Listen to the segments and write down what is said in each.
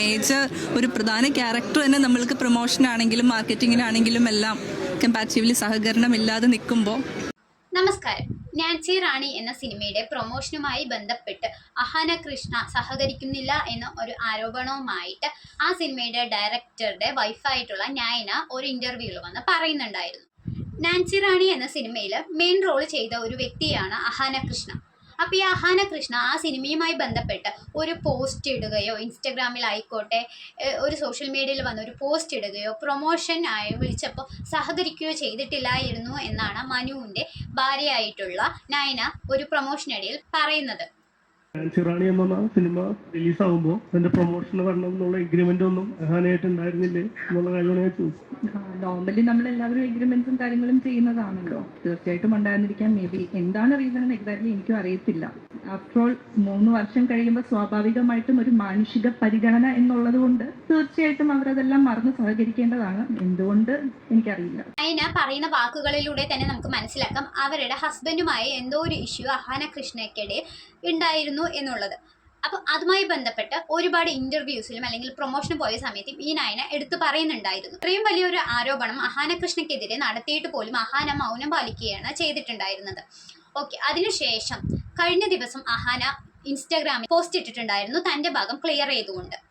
Major ഒരു പ്രധാന character തന്നെ നമ്മൾക്ക് പ്രൊമോഷനാണെങ്കിലും മാർക്കറ്റിങ്ങിനാണെങ്കിലും എല്ലാം കമ്പാരിറ്റീവ്ലി സഹകരണമില്ലാതെ നിൽക്കുമ്പോൾ നമസ്കാരം. നാൻസി റാണി എന്ന സിനിമയുടെ പ്രൊമോഷനുമായി ബന്ധപ്പെട്ട് അഹാന കൃഷ്ണ സഹകരിക്കുന്നില്ല എന്ന ഒരു ആരോപണവുമായിട്ട് ആ സിനിമയുടെ ഡയറക്ടറുടെ വൈഫായിട്ടുള്ള നയന ഒരു ഇന്റർവ്യൂവിൽ വന്ന് പറയുന്നുണ്ടായിരുന്നു. നാൻസി റാണി എന്ന സിനിമയിൽ മെയിൻ റോൾ ചെയ്ത ഒരു വ്യക്തിയാണ് അഹാന കൃഷ്ണ. അപ്പോൾ ഈ അഹാന കൃഷ്ണ ആ സിനിമയുമായി ബന്ധപ്പെട്ട് ഒരു പോസ്റ്റ് ഇടുകയോ ഇൻസ്റ്റഗ്രാമിലായിക്കോട്ടെ ആയിക്കോട്ടെ ഒരു സോഷ്യൽ മീഡിയയിൽ വന്ന് ഒരു പോസ്റ്റ് ഇടുകയോ പ്രൊമോഷൻ ആയി വിളിച്ചപ്പോൾ സഹകരിക്കുകയോ ചെയ്തിട്ടില്ലായിരുന്നു എന്നാണ് മനുവിന്റെ ഭാര്യയായിട്ടുള്ള നയന ഒരു പ്രൊമോഷനിടയിൽ പറയുന്നത്. ചിറാണി എന്ന സിനിമ റിലീസ് ആകുമ്പോൾ അതിന്റെ പ്രൊമോഷൻ വരണം എന്നുള്ള എഗ്രിമെന്റ് ഒന്നും ഹാനായിട്ട് ഉണ്ടായിരുന്നില്ലേ എന്നുള്ള കാര്യമാണ് ഞാൻ ചോദിച്ചത്. നോർമലി നമ്മൾ എല്ലാവരും എഗ്രിമെന്റ്സും കാര്യങ്ങളും ചെയ്യുന്നതാണല്ലോ. തീർച്ചയായിട്ടും ഉണ്ടായിരുന്നിരിക്കാൻ മേ ബി എന്താണ് റീസൺ എന്ന് എക്സാക്ട്ലി എനിക്കും അറിയത്തില്ല. ആഫ്റ്റർ ഓൾ മൂന്ന് വർഷം കഴിയുമ്പോൾ സ്വാഭാവികമായിട്ടും ഒരു മാനുഷിക പരിഗണന എന്നുള്ളത് കൊണ്ട് തീർച്ചയായിട്ടും അവരതെല്ലാം മറന്ന് സഹകരിക്കേണ്ടതാണ്. എന്തുകൊണ്ട് എനിക്കറിയില്ല. അയന പറയുന്ന വാക്കുകളിലൂടെ തന്നെ നമുക്ക് മനസ്സിലാക്കാം. അവരുടെ ഹസ്ബൻഡുമായി എന്തോ ഒരു ഇഷ്യൂ അഹാന കൃഷ്ണയ്ക്കിടെ ഉണ്ടായിരുന്നു എന്നുള്ളത്. അപ്പോൾ അതുമായി ബന്ധപ്പെട്ട് ഒരുപാട് ഇന്റർവ്യൂസിലും അല്ലെങ്കിൽ പ്രൊമോഷന് പോയ സമയത്തും ഈ നയന എടുത്തു പറയുന്നുണ്ടായിരുന്നു. ഇത്രയും വലിയൊരു ആരോപണം അഹാന കൃഷ്ണയ്ക്കെതിരെ നടത്തിയിട്ട് പോലും അഹാന മൗനം പാലിക്കുകയാണ് ചെയ്തിട്ടുണ്ടായിരുന്നത്. ഓക്കെ അതിനുശേഷം കഴിഞ്ഞ ദിവസം അഹാന ഇൻസ്റ്റാഗ്രാമിൽ പോസ്റ്റ് ഇട്ടിട്ടുണ്ടായിരുന്നു. തന്റെ ഭാഗം ക്ലിയർ ചെയ്തുകൊണ്ട്.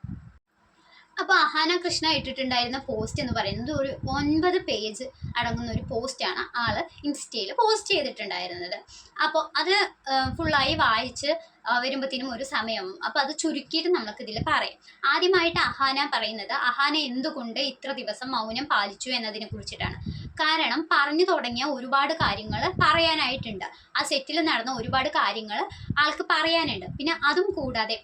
അപ്പോൾ അഹാന കൃഷ്ണ ഇട്ടിട്ടുണ്ടായിരുന്ന പോസ്റ്റ് എന്ന് പറയുന്നത് ഒരു ഒൻപത് പേജ് അടങ്ങുന്ന ഒരു പോസ്റ്റാണ് ആൾ ഇൻസ്റ്റയിൽ പോസ്റ്റ് ചെയ്തിട്ടുണ്ടായിരുന്നത്. അപ്പോൾ അത് ഫുള്ളായി വായിച്ച് വരുമ്പോഴത്തേനും ഒരു സമയവും. അപ്പോൾ അത് ചുരുക്കിയിട്ട് നമുക്കിതിൽ പറയാം. ആദ്യമായിട്ട് അഹാന പറയുന്നത് അഹാന എന്തുകൊണ്ട് ഇത്ര ദിവസം മൗനം പാലിച്ചു എന്നതിനെ കുറിച്ചിട്ടാണ്. കാരണം പറഞ്ഞു തുടങ്ങിയ ഒരുപാട് കാര്യങ്ങൾ പറയാനായിട്ടുണ്ട്. ആ സെറ്റിൽ നടന്ന ഒരുപാട് കാര്യങ്ങൾ ആൾക്ക് പറയാനുണ്ട്. പിന്നെ അതും കൂടാതെ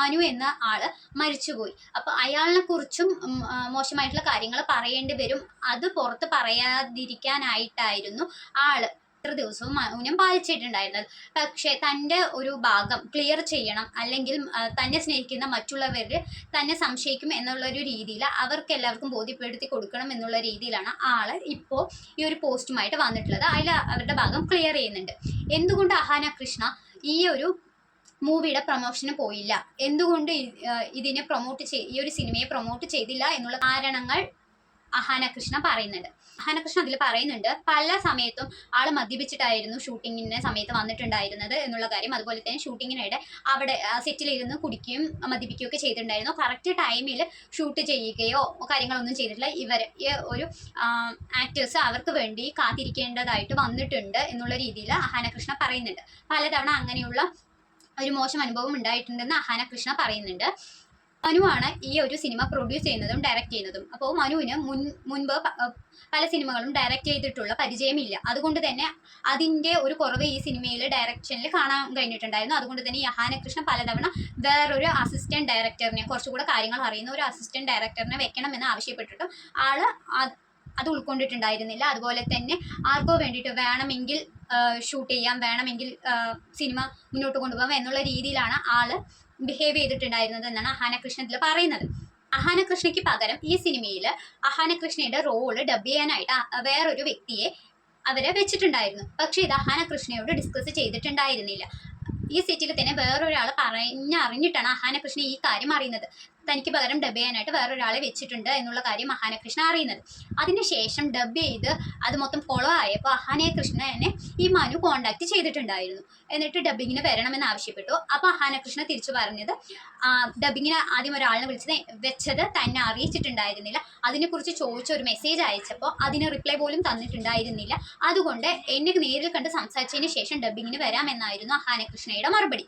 മനു എന്ന ആൾ മരിച്ചുപോയി. അപ്പൊ അയാളിനെ കുറിച്ചും മോശമായിട്ടുള്ള കാര്യങ്ങൾ പറയേണ്ടി വരും. അത് പുറത്ത് പറയാതിരിക്കാനായിട്ടായിരുന്നു ആൾ. ഇത്ര ദിവസവും മൗനം പാലിച്ചിട്ടുണ്ടായിരുന്നത്. പക്ഷേ തന്റെ ഒരു ഭാഗം ക്ലിയർ ചെയ്യണം അല്ലെങ്കിൽ തന്നെ സ്നേഹിക്കുന്ന മറ്റുള്ളവർ തന്നെ സംശയിക്കും എന്നുള്ള ഒരു രീതിയിൽ അവർക്ക് എല്ലാവർക്കും ബോധ്യപ്പെടുത്തി കൊടുക്കണം എന്നുള്ള രീതിയിലാണ് ആൾ ഇപ്പോൾ ഈ ഒരു പോസ്റ്റുമായിട്ട് വന്നിട്ടുള്ളത്. അതിൽ അവരുടെ ഭാഗം ക്ലിയർ ചെയ്യുന്നുണ്ട്. എന്തുകൊണ്ട് അഹാന കൃഷ്ണ ഈ ഒരു മൂവിയുടെ പ്രൊമോഷന് പോയില്ല? എന്തുകൊണ്ട് ഇതിനെ പ്രൊമോട്ട് ചെയ് ഈ ഒരു സിനിമയെ പ്രൊമോട്ട് ചെയ്തില്ല എന്നുള്ള കാരണങ്ങൾ അഹാന കൃഷ്ണ പറയുന്നുണ്ട്. അഹാന കൃഷ്ണ അതിൽ പറയുന്നുണ്ട് പല സമയത്തും ആൾ മദ്യപിച്ചിട്ടായിരുന്നു ഷൂട്ടിങ്ങിന്റെ സമയത്ത് വന്നിട്ടുണ്ടായിരുന്നത് എന്നുള്ള കാര്യം. അതുപോലെ തന്നെ ഷൂട്ടിങ്ങിനിടെ അവിടെ സെറ്റിലിരുന്ന് കുടിക്കുകയും മദ്യപിക്കുകയും ഒക്കെ ചെയ്തിട്ടുണ്ടായിരുന്നു. കറക്റ്റ് ടൈമിൽ ഷൂട്ട് ചെയ്യുകയോ കാര്യങ്ങളൊന്നും ചെയ്തിട്ടില്ല. ഇവർ ഒരു ആക്ടേഴ്സ് അവർക്ക് വേണ്ടി കാത്തിരിക്കേണ്ടതായിട്ട് വന്നിട്ടുണ്ട് എന്നുള്ള രീതിയിൽ അഹാന കൃഷ്ണ പറയുന്നുണ്ട്. പലതവണ അങ്ങനെയുള്ള ഒരു മോശം അനുഭവം ഉണ്ടായിട്ടുണ്ടെന്ന് അഹാന കൃഷ്ണ പറയുന്നുണ്ട്. മനുവാണ് ഈ ഒരു സിനിമ പ്രൊഡ്യൂസ് ചെയ്യുന്നതും ഡയറക്റ്റ് ചെയ്യുന്നതും. അപ്പോൾ മനുവിന് മുൻ മുൻപ് പല സിനിമകളും ഡയറക്റ്റ് ചെയ്തിട്ടുള്ള പരിചയമില്ല. അതുകൊണ്ട് തന്നെ അതിന്റെ ഒരു കുറവ് ഈ സിനിമയിൽ ഡയറക്ഷനിൽ കാണാൻ കഴിഞ്ഞിട്ടുണ്ടായിരുന്നു. അതുകൊണ്ട് തന്നെ ഈ അഹാന കൃഷ്ണ പലതവണ വേറൊരു അസിസ്റ്റന്റ് ഡയറക്ടറിനെ കുറച്ചുകൂടെ കാര്യങ്ങൾ അറിയുന്ന ഒരു അസിസ്റ്റന്റ് ഡയറക്ടറിനെ വെക്കണമെന്ന് ആവശ്യപ്പെട്ടിട്ടും ആൾ അത് ഉൾക്കൊണ്ടിട്ടുണ്ടായിരുന്നില്ല. അതുപോലെ തന്നെ ആർക്കോ വേണ്ടിയിട്ട് വേണമെങ്കിൽ ഷൂട്ട് ചെയ്യാം വേണമെങ്കിൽ സിനിമ മുന്നോട്ട് കൊണ്ടുപോകാം എന്നുള്ള രീതിയിലാണ് ആൾ ബിഹേവ് ചെയ്തിട്ടുണ്ടായിരുന്നത് എന്നാണ് അഹാനകൃഷ്ണൻ ഇതിൽ പറയുന്നത്. അഹാനകൃഷ്ണയ്ക്ക് പകരം ഈ സിനിമയിൽ അഹാനകൃഷ്ണയുടെ റോൾ ഡബ് ചെയ്യാനായിട്ട് വേറൊരു വ്യക്തിയെ അവരെ വെച്ചിട്ടുണ്ടായിരുന്നു. പക്ഷേ ഇത് അഹാനകൃഷ്ണയോട് ഡിസ്കസ് ചെയ്തിട്ടുണ്ടായിരുന്നില്ല. ഈ സെറ്റിൽ തന്നെ വേറൊരാൾ പറഞ്ഞറിഞ്ഞിട്ടാണ് അഹാനകൃഷ്ണൻ ഈ കാര്യം അറിയുന്നത്. തനിക്ക് പകരം ഡബ് ചെയ്യാനായിട്ട് വേറൊരാളെ വെച്ചിട്ടുണ്ട് എന്നുള്ള കാര്യം അഹാന കൃഷ്ണ അറിയുന്നത് അതിനുശേഷം ഡബ് ചെയ്ത് അത് മൊത്തം ഫോളോ ആയപ്പോൾ അഹാന കൃഷ്ണനെ ഈ മനു കോണ്ടാക്ട് ചെയ്തിട്ടുണ്ടായിരുന്നു. എന്നിട്ട് ഡബിങ്ങിന് വരണമെന്ന് ആവശ്യപ്പെട്ടു. അപ്പോൾ അഹാന കൃഷ്ണ തിരിച്ചു പറഞ്ഞത് ഡബിങ്ങിന് ആദ്യം ഒരാളിനെ വിളിച്ചത് വെച്ചത് തന്നെ അറിയിച്ചിട്ടുണ്ടായിരുന്നില്ല. അതിനെക്കുറിച്ച് ചോദിച്ച ഒരു മെസ്സേജ് അയച്ചപ്പോൾ അതിന് റിപ്ലൈ പോലും തന്നിട്ടുണ്ടായിരുന്നില്ല. അതുകൊണ്ട് എന്നെ നേരിൽ കണ്ട് സംസാരിച്ചതിന് ശേഷം ഡബിങ്ങിന് വരാമെന്നായിരുന്നു അഹാന കൃഷ്ണയുടെ മറുപടി.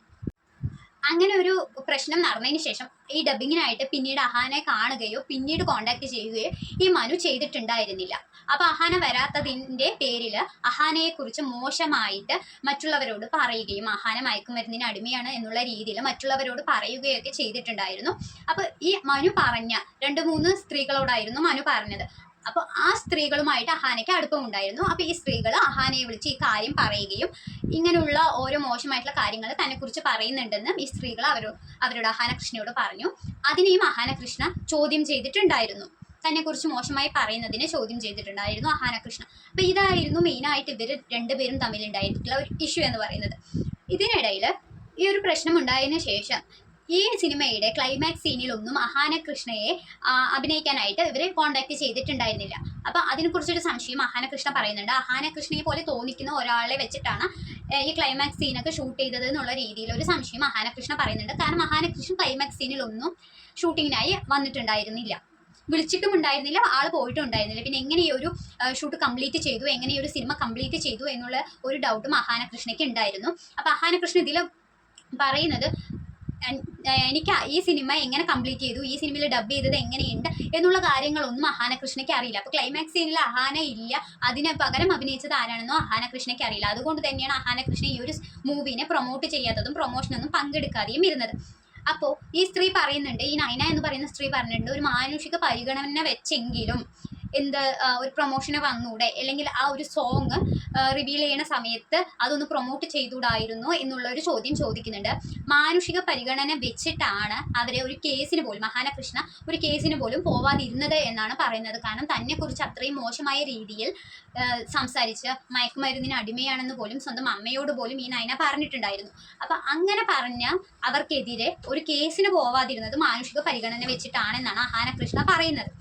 അങ്ങനെ ഒരു പ്രശ്നം നടന്നതിന് ശേഷം ഈ ഡബിങ്ങിനായിട്ട് പിന്നീട് അഹാനെ കാണുകയോ പിന്നീട് കോണ്ടാക്ട് ചെയ്യുകയോ ഈ മനു ചെയ്തിട്ടുണ്ടായിരുന്നില്ല. അപ്പൊ അഹാന വരാത്തതിന്റെ പേരിൽ അഹാനയെ കുറിച്ച് മോശമായിട്ട് മറ്റുള്ളവരോട് പറയുകയും അഹാന മയക്കുമരുന്നിന് അടിമയാണ് എന്നുള്ള രീതിയിൽ മറ്റുള്ളവരോട് പറയുകയൊക്കെ ചെയ്തിട്ടുണ്ടായിരുന്നു. അപ്പൊ ഈ മനു പറഞ്ഞ രണ്ട് മൂന്ന് സ്ത്രീകളോടായിരുന്നു മനു പറഞ്ഞത്. അപ്പോൾ ആ സ്ത്രീകളുമായിട്ട് അഹാനയ്ക്ക് അടുപ്പമുണ്ടായിരുന്നു അപ്പോൾ ഈ സ്ത്രീകൾ അഹാനയെ വിളിച്ച് ഈ കാര്യം പറയുകയും ഇങ്ങനെയുള്ള ഓരോ മോശമായിട്ടുള്ള കാര്യങ്ങൾ തന്നെക്കുറിച്ച് പറയുന്നുണ്ടെന്നും ഈ സ്ത്രീകൾ അവരോ അവരോട് അഹാന കൃഷ്ണയോട് പറഞ്ഞു. അതിനെയും അഹാന കൃഷ്ണ ചോദ്യം ചെയ്തിട്ടുണ്ടായിരുന്നു. തന്നെക്കുറിച്ച് മോശമായി പറയുന്നതിനെ ചോദ്യം ചെയ്തിട്ടുണ്ടായിരുന്നു അഹാന കൃഷ്ണ അപ്പോൾ ഇതായിരുന്നു മെയിനായിട്ട് ഇവർ രണ്ടുപേരും തമ്മിലുണ്ടായിട്ടുള്ള ഒരു ഇഷ്യൂ എന്ന് പറയുന്നത്. ഇതിനിടയിൽ ഈ ഒരു പ്രശ്നം ഉണ്ടായതിനു ശേഷം ഈ സിനിമയുടെ ക്ലൈമാക്സ് സീനിലൊന്നും അഹാന കൃഷ്ണയെ അഭിനയിക്കാനായിട്ട് ഇവർ കോണ്ടാക്ട് ചെയ്തിട്ടുണ്ടായിരുന്നില്ല. അപ്പൊ അതിനെക്കുറിച്ചൊരു സംശയം അഹാന കൃഷ്ണ പറയുന്നുണ്ട്. അഹാന കൃഷ്ണയെ പോലെ തോന്നിക്കുന്ന ഒരാളെ വെച്ചിട്ടാണ് ഈ ക്ലൈമാക്സ് സീനൊക്കെ ഷൂട്ട് ചെയ്തത് എന്നുള്ള രീതിയിൽ ഒരു സംശയം അഹാന കൃഷ്ണ പറയുന്നുണ്ട്. കാരണം അഹാന കൃഷ്ണ ക്ലൈമാക്സ് സീനിലൊന്നും ഷൂട്ടിങ്ങിനായി വന്നിട്ടുണ്ടായിരുന്നില്ല. വിളിച്ചിട്ടും ഉണ്ടായിരുന്നില്ല ആൾ പോയിട്ടും ഉണ്ടായിരുന്നില്ല പിന്നെ എങ്ങനെ ഈ ഒരു ഷൂട്ട് കംപ്ലീറ്റ് ചെയ്തു എങ്ങനെ ഈ ഒരു സിനിമ കംപ്ലീറ്റ് ചെയ്തു എന്നുള്ള ഒരു ഡൗട്ടും അഹാന കൃഷ്ണയ്ക്ക് ഉണ്ടായിരുന്നു. അപ്പൊ അഹാന കൃഷ്ണ ഇതിൽ പറയുന്നത് എനിക്ക് ഈ സിനിമ എങ്ങനെ കംപ്ലീറ്റ് ചെയ്തു? ഈ സിനിമയിൽ ഡബ് ചെയ്തത് എങ്ങനെയുണ്ട്? എന്നുള്ള കാര്യങ്ങളൊന്നും അഹാന കൃഷ്ണയ്ക്ക് അറിയില്ല അപ്പോൾ ക്ലൈമാക്സ് സീനിൽ അഹാന ഇല്ല. അതിന് പകരം അഭിനയിച്ചത് ആരാണെന്നോ അഹാന കൃഷ്ണയ്ക്ക് അറിയില്ല. അതുകൊണ്ട് തന്നെയാണ് അഹാന കൃഷ്ണ ഈ ഒരു മൂവിനെ പ്രൊമോട്ട് ചെയ്യാത്തതും പ്രൊമോഷനൊന്നും പങ്കെടുക്കാതെയും ഇരുന്നത്. അപ്പോൾ ഈ സ്ത്രീ പറയുന്നുണ്ട് ഈ നൈന എന്ന് പറയുന്ന സ്ത്രീ പറഞ്ഞിട്ടുണ്ട് ഒരു മാനുഷിക പരിഗണന വെച്ചെങ്കിലും എന്ത് ഒരു പ്രൊമോഷന് വന്നൂടെ? അല്ലെങ്കിൽ ആ ഒരു സോങ് റിവീൽ ചെയ്യണ സമയത്ത് അതൊന്ന് പ്രൊമോട്ട് ചെയ്തുകൂടായിരുന്നു എന്നുള്ള ഒരു ചോദ്യം ചോദിക്കുന്നുണ്ട്. മാനുഷിക പരിഗണന വെച്ചിട്ടാണ് അവരെ ഒരു കേസിന് പോലും മഹാനകൃഷ്ണ ഒരു കേസിന് പോലും പോവാതിരുന്നത് എന്നാണ് പറയുന്നത്. കാരണം തന്നെക്കുറിച്ച് അത്രയും മോശമായ രീതിയിൽ സംസാരിച്ച് മയക്കുമരുന്നിന് അടിമയാണെന്ന് പോലും സ്വന്തം അമ്മയോട് പോലും ഈ നയന പറഞ്ഞിട്ടുണ്ടായിരുന്നു. അപ്പൊ അങ്ങനെ പറഞ്ഞ അവർക്കെതിരെ ഒരു കേസിന് പോവാതിരുന്നത് മാനുഷിക പരിഗണന വെച്ചിട്ടാണെന്നാണ് അഹാനകൃഷ്ണ പറയുന്നത്.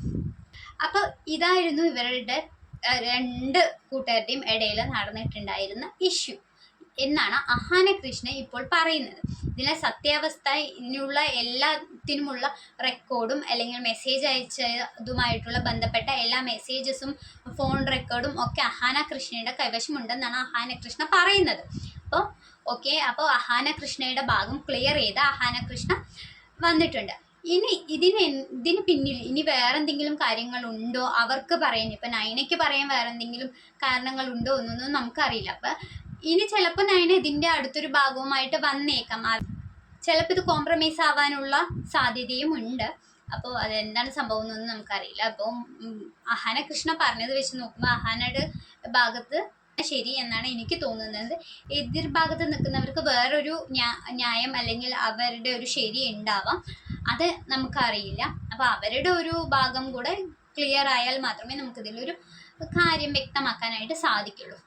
അപ്പൊ ഇതായിരുന്നു ഇവരുടെ രണ്ട് കൂട്ടുകാരുടെയും ഇടയിൽ നടന്നിട്ടുണ്ടായിരുന്ന ഇഷ്യൂ എന്നാണ് അഹാന കൃഷ്ണ ഇപ്പോൾ പറയുന്നത്. ഇതിലെ സത്യാവസ്ഥ ഇതിനുള്ള എല്ലാത്തിനുമുള്ള റെക്കോർഡും അല്ലെങ്കിൽ മെസ്സേജ് അയച്ചതുമായിട്ടുള്ള ബന്ധപ്പെട്ട എല്ലാ മെസ്സേജസും ഫോൺ റെക്കോർഡും ഒക്കെ അഹാന കൃഷ്ണയുടെ കൈവശമുണ്ടെന്നാണ് അഹാന കൃഷ്ണ പറയുന്നത്. അപ്പോൾ ഓക്കെ അപ്പോൾ അഹാന കൃഷ്ണയുടെ ഭാഗം ക്ലിയർ ചെയ്ത അഹാന കൃഷ്ണ വന്നിട്ടുണ്ട്. ഇനി ഇതിന് ഇതിന് പിന്നിൽ ഇനി വേറെ എന്തെങ്കിലും കാര്യങ്ങളുണ്ടോ? അവർക്ക് പറയാൻ ഇപ്പം നൈനയ്ക്ക് പറയാൻ വേറെ എന്തെങ്കിലും കാരണങ്ങളുണ്ടോ എന്നൊന്നും നമുക്കറിയില്ല. അപ്പം ഇനി ചിലപ്പോൾ നൈന ഇതിന്റെ അടുത്തൊരു ഭാഗവുമായിട്ട് വന്നേക്കാം. ചിലപ്പോൾ ഇത് കോംപ്രമൈസ് ആവാനുള്ള സാധ്യതയും ഉണ്ട്. അപ്പോൾ അതെന്താണ് സംഭവം എന്നൊന്നും നമുക്കറിയില്ല. അപ്പോൾ അഹാന കൃഷ്ണ പറഞ്ഞത് വെച്ച് നോക്കുമ്പോൾ അഹാനയുടെ ഭാഗത്ത് ശരി എന്നാണ് എനിക്ക് തോന്നുന്നത്. എതിർ ഭാഗത്ത് നിൽക്കുന്നവർക്ക് വേറൊരു ന്യാ- ന്യായം അല്ലെങ്കിൽ അവരുടെ ഒരു ശരി ഉണ്ടാവാം. അത് നമുക്കറിയില്ല. അപ്പോൾ അവരുടെ ഒരു ഭാഗം കൂടെ ക്ലിയർ ആയാൽ മാത്രമേ നമുക്കിതിലൊരു കാര്യം വ്യക്തമാക്കാനായിട്ട് സാധിക്കുള്ളൂ.